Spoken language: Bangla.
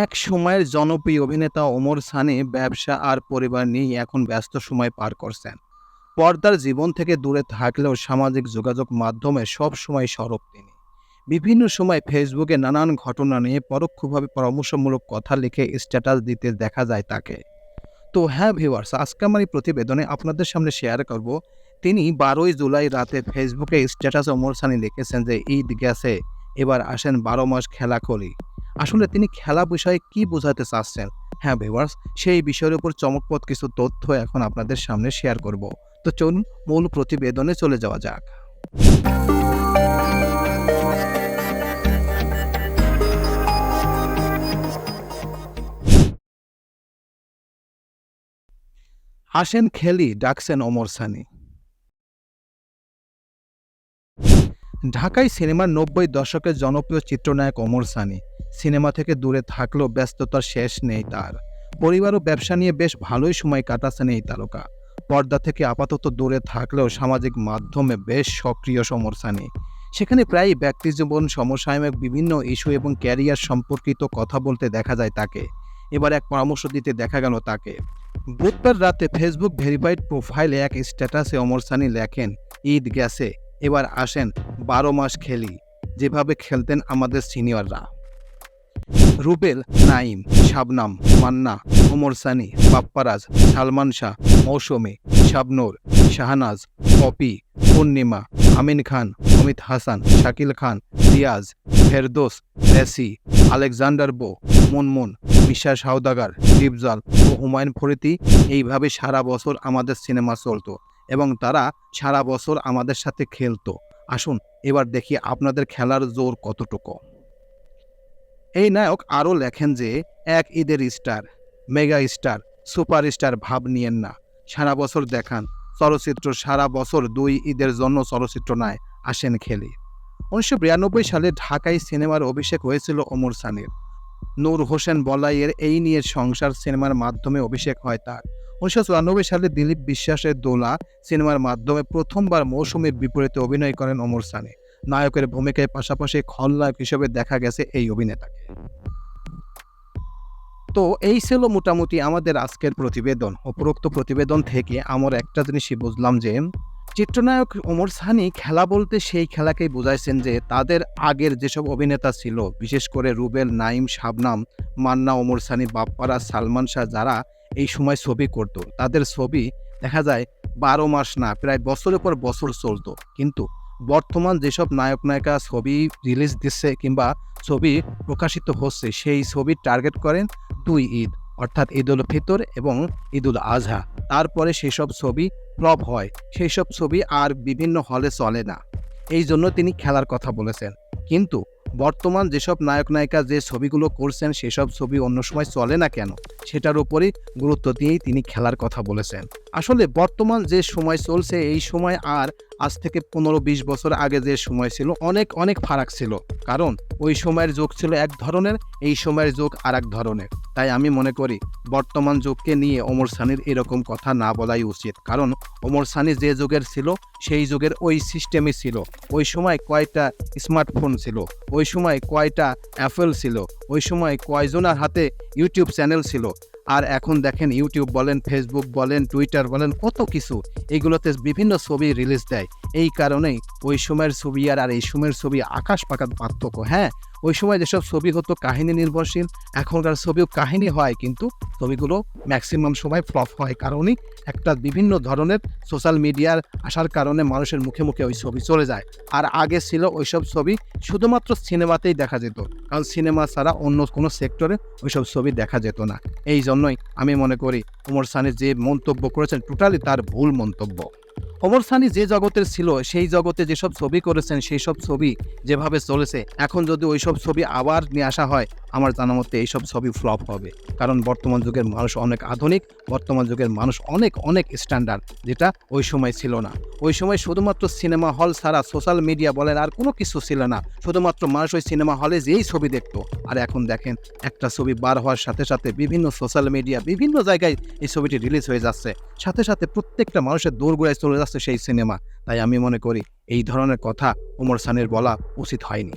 এক সময়ের জনপ্রিয় অভিনেতা ওমর সানি ব্যবসা আর পরিবার নিয়ে এখন ব্যস্ত সময় পার করছেন। পর্দার জীবন থেকে দূরে থাকলেও সামাজিক যোগাযোগ মাধ্যমে সব সময় সরব তিনি। বিভিন্ন সময় ফেসবুকে নানান ঘটনা নিয়ে পরোক্ষভাবে পরামর্শমূলক কথা লিখে স্ট্যাটাস দিতে দেখা যায় তাকে। তো হ্যাঁ ভিউয়ার্স, আজকে আমার এই প্রতিবেদনে আপনাদের সামনে শেয়ার করব, তিনি বারোই জুলাই রাতে ফেসবুকে স্ট্যাটাস ওমর সানি লিখেছেন যে ঈদ গেছে, এবার আসেন বারো মাস খেলা করি আসলে তিনি খেলা বিষয়ে কি বোঝাতে চাচ্ছেন? হ্যাঁ ভিউয়ার্স সেই বিষয়ের উপর চমকপদ কিছু তথ্য এখন আপনাদের সামনে শেয়ার করব। তো চলুন মূল প্রতিবেদনে চলে যাওয়া যাক। আসেন খেলি ডাকছেন ওমর সানি। ঢাকায় সিনেমার নব্বই দশকের জনপ্রিয় চিত্রনায়ক ওমর সানি। সিনেমা থেকে দূরে থাকলেও ব্যস্ততার শেষ নেই তার। পরিবার ও ব্যবসা নিয়ে বেশ ভালোই সময় কাটাচ্ছেন এই তারকা। পর্দা থেকে আপাতত দূরে থাকলেও সামাজিক মাধ্যমে বেশ সক্রিয় সমর সানি। সেখানে প্রায়ই ব্যক্তিজীবন, সমসাময়িক বিভিন্ন ইস্যু এবং ক্যারিয়ার সম্পর্কিত কথা বলতে দেখা যায় তাকে। এবার এক পরামর্শ দিতে দেখা গেল তাকে। বুধবার রাতে ফেসবুক ভেরিফাইড প্রোফাইলে এক স্ট্যাটাসে অমর সানি লেখেন, ঈদ গেছে, এবার আসেন বারো মাস খেলি। যেভাবে খেলতেন আমাদের সিনিয়ররা। রুবেল নাইম শাবনাম, মান্না, ওমর সানি, বাপ্পারাজ, সালমান শাহ, মৌসুমী, শাবনুর, শাহনাজ, পপি, পূর্ণিমা, আমিন খান, অমিত হাসান, শাকিল খান, রিয়াজ, ফেরদোস রেসি আলেকজান্ডার বো, মুনমুন, মিশা সাউদাগার ডিপজল ও হুমায়ুন ফরিতি এইভাবে সারা বছর আমাদের সিনেমা চলতো এবং তারা সারা বছর আমাদের সাথে খেলতো। আসুন এবার দেখি আপনাদের খেলার জোর কতটুকু। এই নায়ক আরও লেখেন যে, এক ঈদের star, mega star, super star ভাব নিয়েন না। সারা বছর দেখান, চলচ্চিত্র সারা বছর দুই ঈদের জন্য চলচ্চিত্র নয় আসেন খেলি। উনিশশো বিরানব্বই সালে ঢাকায় সিনেমার অভিষেক হয়েছিল ওমর সানির। নূর হোসেন বলাইয়ের এই নিয়ে সংসার সিনেমার মাধ্যমে অভিষেক হয় তার। উনিশশো চুরানব্বই সালে দিলীপ বিশ্বাসের দোলা সিনেমার মাধ্যমে প্রথমবার মৌসুমীর বিপরীতে অভিনয় করেন ওমর সানি। নায়কের ভূমিকায় পাশাপাশি খলনায়ক হিসেবে দেখা গেছে এই অভিনেতাকে। তো এই ছিল মোটামুটি আমাদের আজকের প্রতিবেদন। উপরোক্ত প্রতিবেদন থেকে আমার একটা জিনিসই বুঝলাম যে, চিত্রনায়ক ওমর সানি খেলা বলতে সেই খেলাকেই বোঝাইছেন যে, তাদের আগের যেসব অভিনেতা ছিল, বিশেষ করে রুবেল নাইম শাবনাম, মান্না, ওমর সানি, বাপ্পারা, সালমান শাহ যারা এই সময় ছবি করত, তাদের ছবি দেখা যায় বারো মাস না, প্রায় বছরের পর বছর চলতো। কিন্তু বর্তমান যেসব নায়ক নায়িকা ছবি রিলিজ দিচ্ছে কিংবা ছবি প্রকাশিত হচ্ছে, সেই ছবির টার্গেট করেন দুই ঈদ, অর্থাৎ ঈদ উল ফিতর এবং ঈদ উল আজহা। তারপরে সেসব ছবি ফ্লপ হয়। সেই সব ছবি আর বিভিন্ন হলে চলে না। এই জন্য তিনি খেলার কথা বলেছেন। কিন্তু বর্তমান যেসব নায়ক নায়িকা যে ছবিগুলো করছেন, সেসব ছবি অন্য সময় চলে না কেন? সেটার উপরই গুরুত্ব দিয়েই তিনি খেলার কথা বলেছেন। আসলে বর্তমান যে সময় চলছে, এই সময় আর আজ থেকে পনেরো বিশ বছর আগে যে সময় ছিল, অনেক অনেক ফারাক ছিল। কারণ ওই সময়ের যুগ ছিল এক ধরনের, এই সময়ের যুগ আর এক ধরনের। তাই আমি মনে করি, বর্তমান যুগকে নিয়ে ওমর সানির এরকম কথা না বলাই উচিত। কারণ ওমর সানি যে যুগের ছিল, সেই যুগের ওই সিস্টেমই ছিল। ওই সময় কয়টা স্মার্টফোন ছিল, ওই সময় কয়টা অ্যাপেল ছিল, ওই সময় কয়জনের হাতে ইউটিউব চ্যানেল ছিল আর এখন দেখেন ইউটিউব বলেন ফেসবুক বলেন টুইটার বলেন, কত কিছু। এগুলোতে বিভিন্ন ছবি রিলিজ দেয়। এই কারণেই ওই সময়ের ছবি আর আর এই সময়ের ছবি আকাশ পাকাত পার্থক্য হ্যাঁ? ওই সময় যেসব ছবি হতো কাহিনী নির্ভরশীল, এখনকার ছবিও কাহিনী হয়, কিন্তু ছবিগুলো ম্যাক্সিমাম সময় ফ্লপ হয়। কারণই একটা বিভিন্ন ধরনের সোশ্যাল মিডিয়ার আসার কারণে মানুষের মুখে মুখে ওই ছবি চলে যায়। আর আগে ছিল ওইসব ছবি শুধুমাত্র সিনেমাতেই দেখা যেত, কারণ সিনেমা ছাড়া অন্য কোনো সেক্টরে ওইসব ছবি দেখা যেত না। এই জন্যই আমি মনে করি, ওমর সানি যে মন্তব্য করেছেন টোটালি তার ভুল মন্তব্য। ওমর সানি যে জগতের ছিল, সেই জগতে যেসব ছবি করেছেন সেই সব ছবি যেভাবে চলেছে, এখন যদি ওইসব ছবি আবার নিয়ে আসা হয় আমার জানা মতে এইসব ছবি ফ্লপ হবে। কারণ বর্তমান যুগের মানুষ অনেক আধুনিক, বর্তমান যুগের মানুষ অনেক অনেক স্ট্যান্ডার্ড যেটা ওই সময় ছিল না। ওই সময় শুধুমাত্র সিনেমা হল ছাড়া সোশ্যাল মিডিয়া বলেন আর কোনো কিছু ছিল না। শুধুমাত্র মানুষ ওই সিনেমা হলে যেই ছবি দেখতো। আর এখন দেখেন, একটা ছবি বার হওয়ার সাথে সাথে বিভিন্ন সোশ্যাল মিডিয়া বিভিন্ন জায়গায় এই ছবিটি রিলিজ হয়ে যাচ্ছে। সাথে সাথে প্রত্যেকটা মানুষের দৌড়গোড়ায় চলে যাচ্ছে সেই সিনেমা তাই আমি মনে করি, এই ধরনের কথা ওমর সানের বলা উচিত হয়নি।